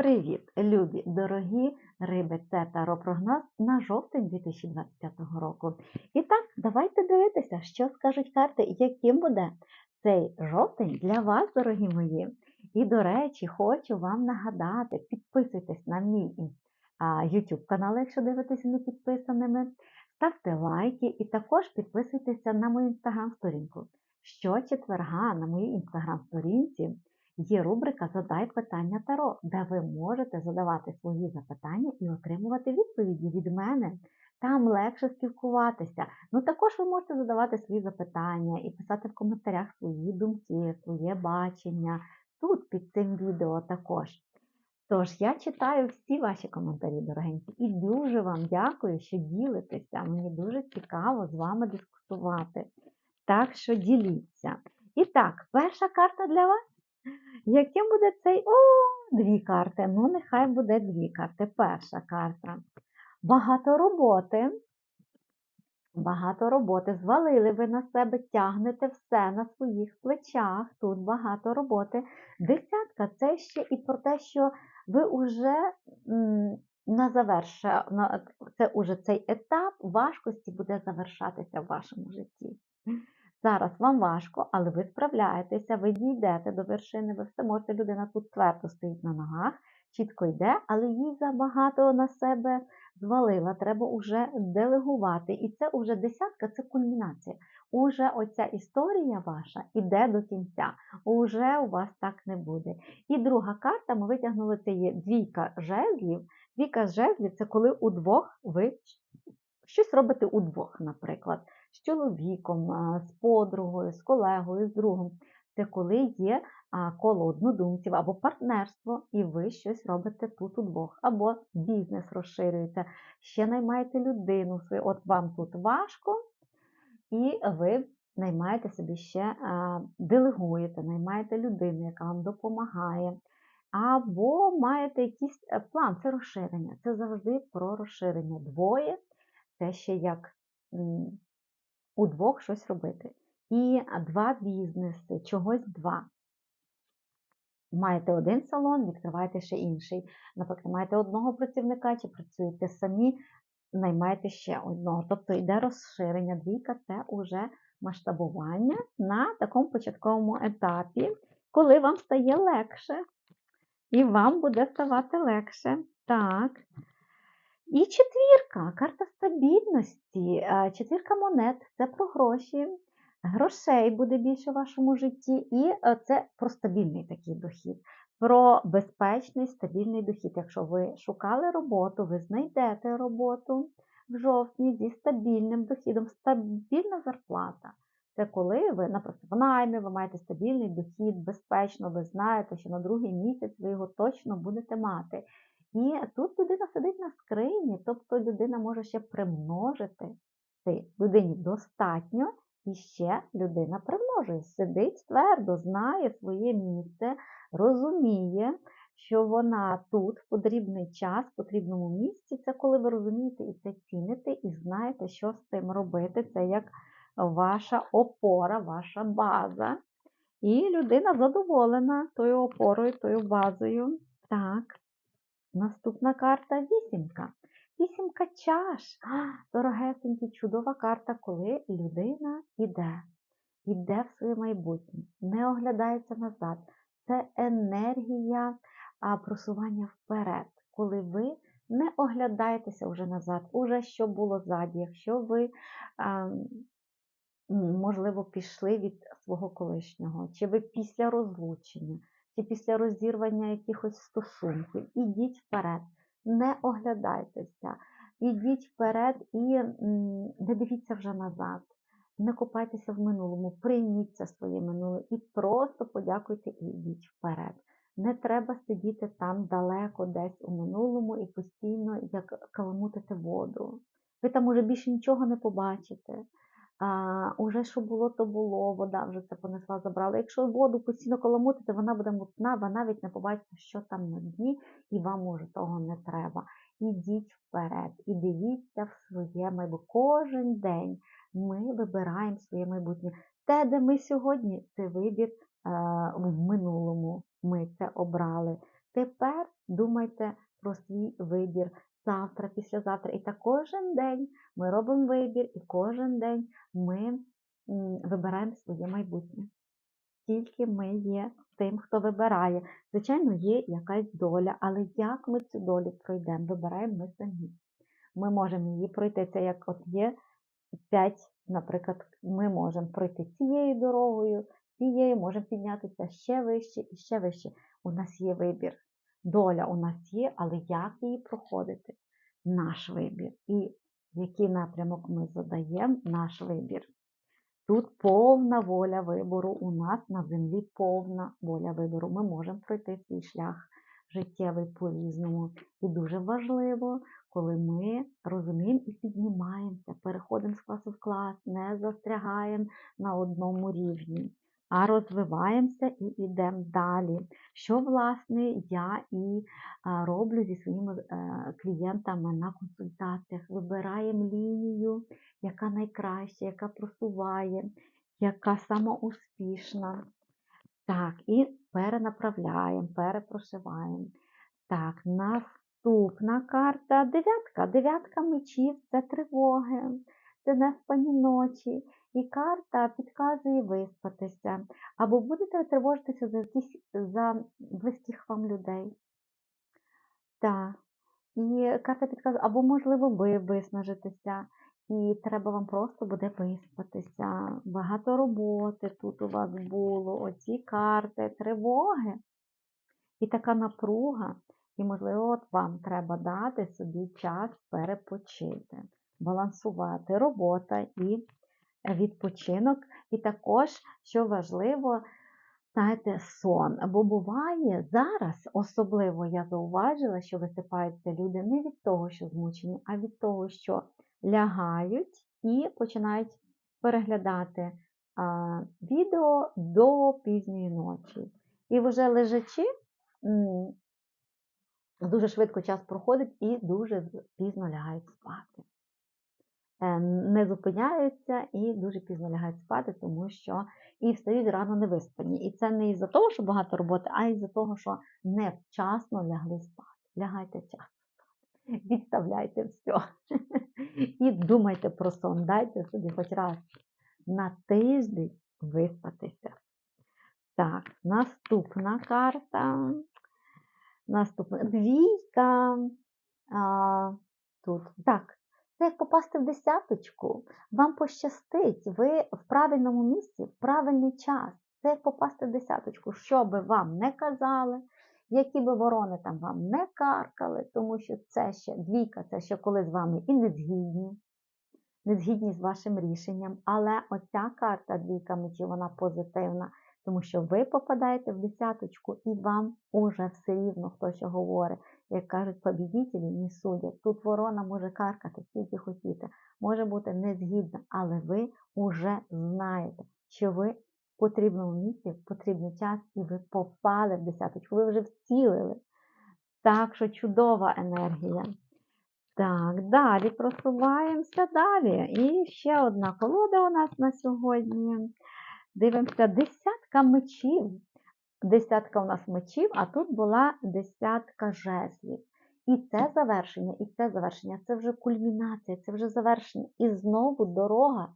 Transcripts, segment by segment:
Привіт, любі, дорогі риби! Це таро-прогноз на жовтень 2025 року. І так, давайте дивитися, що скажуть карти, яким буде цей жовтень для вас, дорогі мої. І, до речі, хочу вам нагадати, підписуйтесь на мій YouTube канал, якщо дивитеся не підписаними. Ставте лайки і також підписуйтеся на мою інстаграм-сторінку. Щочетверга на моїй інстаграм-сторінці є рубрика Задай питання Таро, де ви можете задавати свої запитання і отримувати відповіді від мене. Там легше спілкуватися. Ну також ви можете задавати свої запитання і писати в коментарях свої думки, своє бачення. Тут під цим відео також. Тож, я читаю всі ваші коментарі, дорогенькі, і дуже вам дякую, що ділитеся. Мені дуже цікаво з вами дискутувати. Так що діліться. І так, перша карта для вас. Яким буде цей. О, дві карти. Ну, нехай буде дві карти. Перша карта. Багато роботи. Багато роботи. Звалили ви на себе, тягнете все на своїх плечах. Тут багато роботи. Десятка це ще і про те, що ви вже на заверша, на, це уже цей етап важкості буде завершатися в вашому житті. Зараз вам важко, але ви справляєтеся, ви дійдете до вершини, ви все можете, людина тут твердо стоїть на ногах, чітко йде, але їй забагато на себе звалила, треба уже делегувати. І це вже десятка, це кульмінація. Уже оця історія ваша іде до кінця. Уже у вас так не буде. І друга карта, ми витягнули це є двійка жезлів. Двійка жезлів це коли удвох ви щось робите удвох, наприклад з чоловіком, з подругою, з колегою, з другом. Це коли є коло однодумців або партнерство, і ви щось робите тут удвох, або бізнес розширюєте, ще наймаєте людину. От вам тут важко, і ви наймаєте собі ще, делегуєте, наймаєте людину, яка вам допомагає. Або маєте якийсь е, план, це розширення. Це завжди про розширення. Двоє це ще як удвох щось робити. І два бізнеси, чогось два. Маєте один салон, відкриваєте ще інший. Наприклад, маєте одного працівника чи працюєте самі, наймаєте ще одного. Тобто йде розширення двійка це вже масштабування на такому початковому етапі, коли вам стає легше. І вам буде ставати легше. Так. І четвірка, карта стабільності, четвірка монет це про гроші, грошей буде більше в вашому житті, і е, це про стабільний такий дохід, про безпечний стабільний дохід. Якщо ви шукали роботу, ви знайдете роботу в жовтні зі стабільним дохідом, стабільна зарплата. Це коли ви, наприклад, в наймі, ви маєте стабільний дохід, безпечно, ви знаєте, що на другий місяць ви його точно будете мати. І тут людина сидить на скрині, тобто людина може ще примножити. Ти людині достатньо, і ще людина примножує. Сидить твердо, знає своє місце, розуміє, що вона тут в потрібний час, в потрібному місці. Це коли ви розумієте і це ціните, і знаєте, що з тим робити. Це як ваша опора, ваша база. І людина задоволена тою опорою, тою базою. Так. Наступна карта вісімка. Вісімка чаш. Дорогесенькі, чудова карта, коли людина йде, йде в своє майбутнє, не оглядається назад. Це енергія просування вперед, коли ви не оглядаєтеся вже назад, уже що було ззаді, якщо ви, можливо, пішли від свого колишнього, чи ви після розлучення чи після розірвання якихось стосунків. Ідіть вперед, не оглядайтеся, ідіть вперед і не дивіться вже назад. Не купайтеся в минулому, прийміть це своє минуле і просто подякуйте і йдіть вперед. Не треба сидіти там далеко, десь у минулому і постійно як каламутити воду. Ви там уже більше нічого не побачите. Уже що було, то було, вода вже це понесла, забрала. Якщо воду постійно коломутити, вона буде мутна, ви навіть не побачите, що там на дні, і вам уже того не треба. Ідіть вперед і дивіться в своє майбутнє. Кожен день ми вибираємо своє майбутнє. Те, де ми сьогодні, це вибір е, в минулому. Ми це обрали. Тепер думайте про свій вибір завтра, післязавтра. І так кожен день ми робимо вибір, і кожен день ми вибираємо своє майбутнє. Тільки ми є тим, хто вибирає. Звичайно, є якась доля, але як ми цю долю пройдемо, вибираємо ми самі. Ми можемо її пройти. Це як от є п'ять, наприклад, ми можемо пройти цією дорогою, цією, можемо піднятися ще вище і ще вище. У нас є вибір. Доля у нас є, але як її проходити? Наш вибір. І який напрямок ми задаємо, наш вибір. Тут повна воля вибору. У нас на землі повна воля вибору. Ми можемо пройти свій шлях життєвий по-різному. І дуже важливо, коли ми розуміємо і піднімаємося, переходимо з класу в клас, не застрягаємо на одному рівні, а розвиваємося і йдемо далі. Що, власне, я і роблю зі своїми е, клієнтами на консультаціях. Вибираємо лінію, яка найкраща, яка просуває, яка самоуспішна. Так, і перенаправляємо, перепрошиваємо. Так, наступна карта дев'ятка. Дев'ятка мечів це тривоги, це неспані ночі. І карта підказує виспатися. Або будете тривожитися за за близьких вам людей. Так. І карта підказує, або, можливо, ви виснажитеся, і треба вам просто буде виспатися. Багато роботи тут у вас було, оці карти, тривоги. І така напруга. І, можливо, от вам треба дати собі час перепочити, балансувати робота і відпочинок. І також, що важливо, знаєте, сон. Бо буває зараз, особливо я зауважила, що висипаються люди не від того, що змучені, а від того, що лягають і починають переглядати а, відео до пізньої ночі. І вже лежачи, дуже швидко час проходить і дуже пізно лягають спати. Е, Не зупиняються і дуже пізно лягають спати, тому що і встають рано невиспані. І це не із-за того, що багато роботи, а із-за того, що невчасно лягли спати. Лягайте спати. Відставляйте все. І думайте про сон. Дайте собі хоч раз на тиждень виспатися. Так, наступна карта. Наступна двійка. А, тут. Так, це як попасти в десяточку. Вам пощастить, ви в правильному місці, в правильний час. Це як попасти в десяточку, що би вам не казали, які би ворони там вам не каркали, тому що це ще двійка, це ще коли з вами і не згідні, не згідні з вашим рішенням. Але оця карта двійка мечів, вона позитивна, тому що ви попадаєте в десяточку і вам уже все рівно, хто що говорить. Як кажуть, побідітелі не судять. Тут ворона може каркати, скільки хотіти, може бути незгідна, але ви вже знаєте, що ви в потрібному місці, в потрібний час, і ви попали в десяточку, ви вже вцілили. Так що чудова енергія. Так, далі просуваємося далі. І ще одна колода у нас на сьогодні. Дивимося, десятка мечів. Десятка у нас мечів, а тут була десятка жезлів. І це завершення, і це завершення, це вже кульмінація, це вже завершення. І знову дорога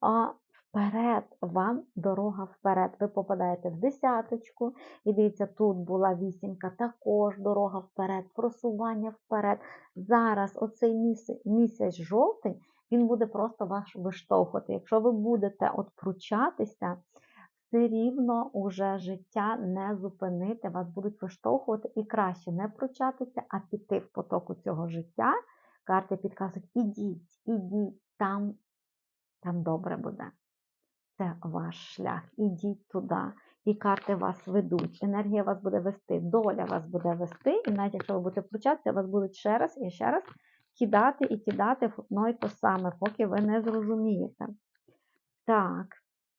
а, вперед. Вам дорога вперед. Ви попадаєте в десяточку. І дивіться, тут була вісімка, також дорога вперед, просування вперед. Зараз оцей місяць, місяць жовтень, він буде просто вас виштовхувати. Якщо ви будете от пручатися, все рівно уже життя не зупинити, вас будуть виштовхувати і краще не пручатися, а піти в потоку цього життя. Карти підказують, ідіть, ідіть, там, там добре буде. Це ваш шлях. Ідіть туди. І карти вас ведуть. Енергія вас буде вести, доля вас буде вести, і навіть якщо ви будете включатися, вас будуть ще раз і ще раз кидати і кидати одно і то саме, поки ви не зрозумієте. Так,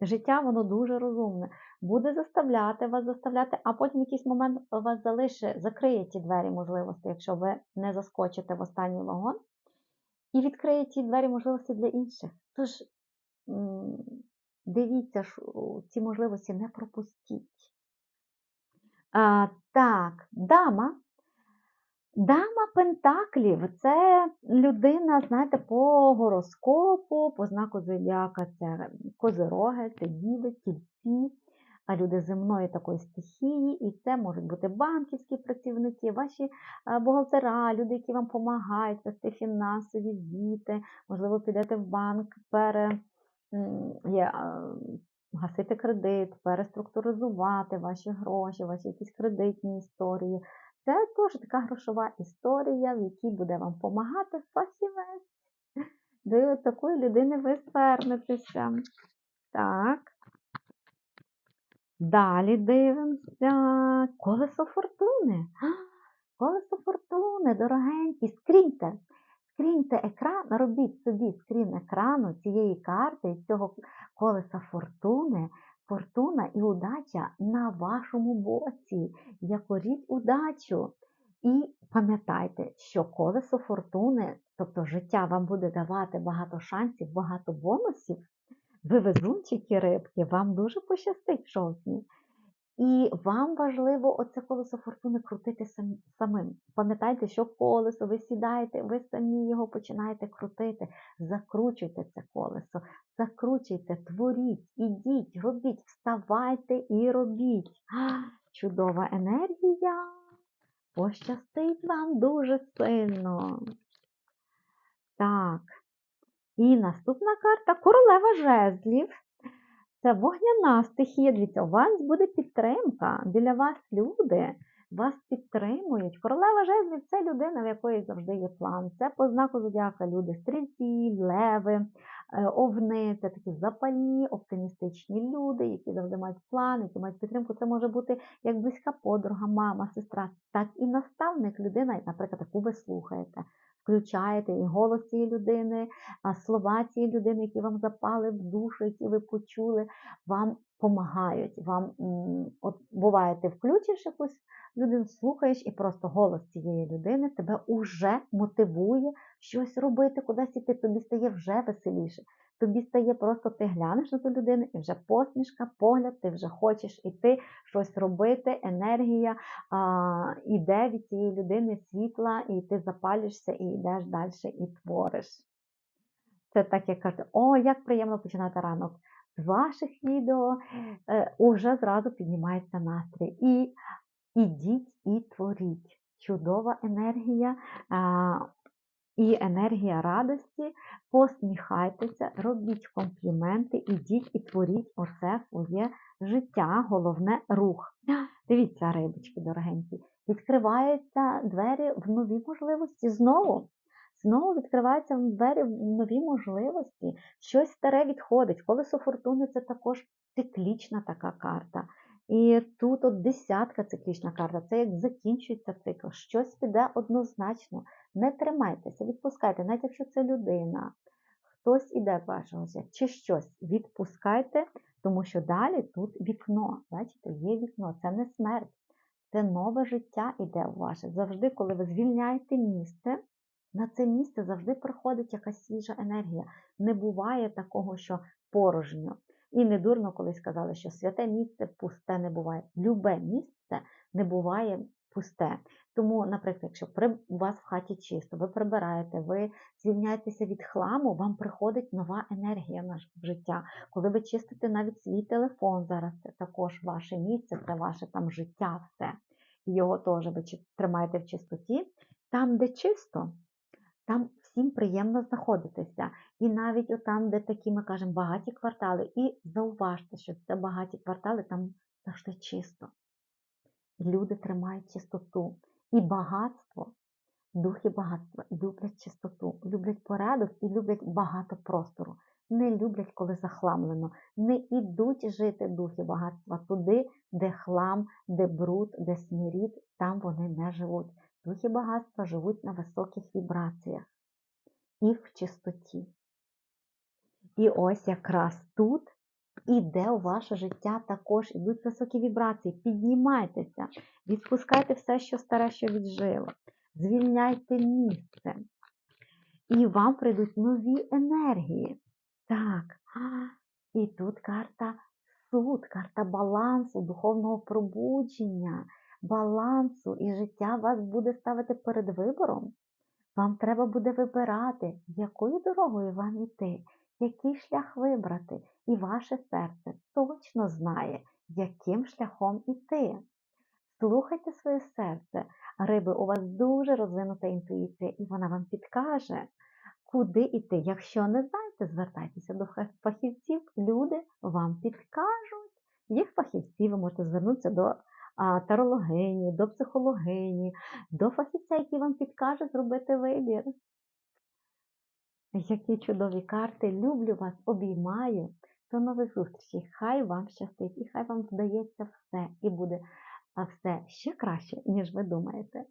життя воно дуже розумне. Буде заставляти вас заставляти, а потім якийсь момент вас залишить, закриє ті двері можливості, якщо ви не заскочите в останній вагон, і відкриє ті двері можливості для інших. Тож дивіться, ці можливості не пропустіть. А, так, дама. Дама Пентаклів це людина, знаєте, по гороскопу, по знаку зодіака. Це козироги, це діви, тільці, а люди земної такої стихії, і це можуть бути банківські працівники, ваші е, бухгалтера, люди, які вам допомагають вести фінансові звіти, можливо, підете в банк, пере, е, гасити кредит, переструктуризувати ваші гроші, ваші якісь кредитні історії. Це теж така грошова історія, в якій буде вам допомагати фахівець. До такої людини ви звернетеся. Так. Далі дивимося. Колесо фортуни. Колесо фортуни, дорогенькі, скріньте. Скріньте екран, робіть собі скрін екрану цієї карти, цього колеса фортуни. Фортуна і удача на вашому боці. Якоріть удачу. І пам'ятайте, що колесо фортуни, тобто життя вам буде давати багато шансів, багато бонусів. Ви везунчики рибки, вам дуже пощастить в жовтні. І вам важливо оце колесо фортуни крутити сам- самим. Пам'ятайте, що колесо, ви сідаєте, ви самі його починаєте крутити. Закручуйте це колесо, закручуйте, творіть, ідіть, робіть, вставайте і робіть. Чудова енергія! Пощастить вам дуже сильно. Так. І наступна карта королева жезлів. Це вогняна стихія. Дивіться, у вас буде підтримка. Біля вас люди вас підтримують. Королева жезлів це людина, в якої завжди є план. Це по знаку зодіака люди, стрільці, леви, е, овни. Це такі запальні, оптимістичні люди, які завжди мають план, які мають підтримку. Це може бути як близька подруга, мама, сестра, так і наставник, людина, наприклад, яку ви слухаєте. Включаєте і голос цієї людини, а слова цієї людини, які вам запали в душу, які ви почули, вам допомагають. Вам от буває, ти включиш якусь людину, слухаєш, і просто голос цієї людини тебе уже мотивує щось робити, кудись іти. Тобі стає вже веселіше. Тобі стає просто ти глянеш на ту людину, і вже посмішка, погляд, ти вже хочеш іти, щось робити, енергія а, іде від цієї людини світла, і ти запалюєшся і йдеш далі і твориш. Це так, як кажуть, о, як приємно починати ранок. З ваших відео е, уже зразу піднімається настрій. І ідіть і творіть. Чудова енергія і енергія радості. Посміхайтеся, робіть компліменти, ідіть і творіть оце своє життя, головне рух. Дивіться, рибочки дорогенькі, відкриваються двері в нові можливості знову. Знову відкриваються двері нові можливості, щось старе відходить. Колесо фортуни це також циклічна така карта. І тут от десятка циклічна карта, це як закінчується цикл. Щось піде однозначно. Не тримайтеся, відпускайте, навіть якщо це людина, хтось іде вашого життя, чи щось відпускайте, тому що далі тут вікно. Бачите, є вікно, це не смерть, це нове життя іде у ваше. Завжди, коли ви звільняєте місце, на це місце завжди приходить якась свіжа енергія. Не буває такого, що порожньо. І не дурно колись сказали, що святе місце пусте не буває. Любе місце не буває пусте. Тому, наприклад, якщо при, у вас в хаті чисто, ви прибираєте, ви звільняєтеся від хламу, вам приходить нова енергія в життя. Коли ви чистите навіть свій телефон, зараз це також ваше місце, це ваше там життя, все. І Його теж ви тримаєте в чистоті. Там, де чисто, там всім приємно знаходитися. І навіть отам, де такі, ми кажемо, багаті квартали, і зауважте, що це багаті квартали, там завжди чисто. Люди тримають чистоту. І багатство, духи багатства люблять чистоту, люблять порядок і люблять багато простору. Не люблять, коли захламлено. Не ідуть жити духи багатства туди, де хлам, де бруд, де смірід, там вони не живуть. Духи багатства живуть на високих вібраціях і в чистоті. І ось якраз тут іде у ваше життя також ідуть високі вібрації. Піднімайтеся, відпускайте все, що старе, що віджило. Звільняйте місце. І вам прийдуть нові енергії. Так. І тут карта суд, карта балансу, духовного пробудження. Балансу, і життя вас буде ставити перед вибором. Вам треба буде вибирати, якою дорогою вам іти, який шлях вибрати, і ваше серце точно знає, яким шляхом іти. Слухайте своє серце. Риби, у вас дуже розвинута інтуїція, і вона вам підкаже, куди йти. Якщо не знаєте, звертайтеся до фахівців, люди вам підкажуть. Є фахівці, ви можете звернутися до тарологині, до психологині, до фахівця, який вам підкаже зробити вибір. Які чудові карти! Люблю вас, обіймаю. До нових зустрічей. Хай вам щастить і хай вам вдається все і буде все ще краще, ніж ви думаєте.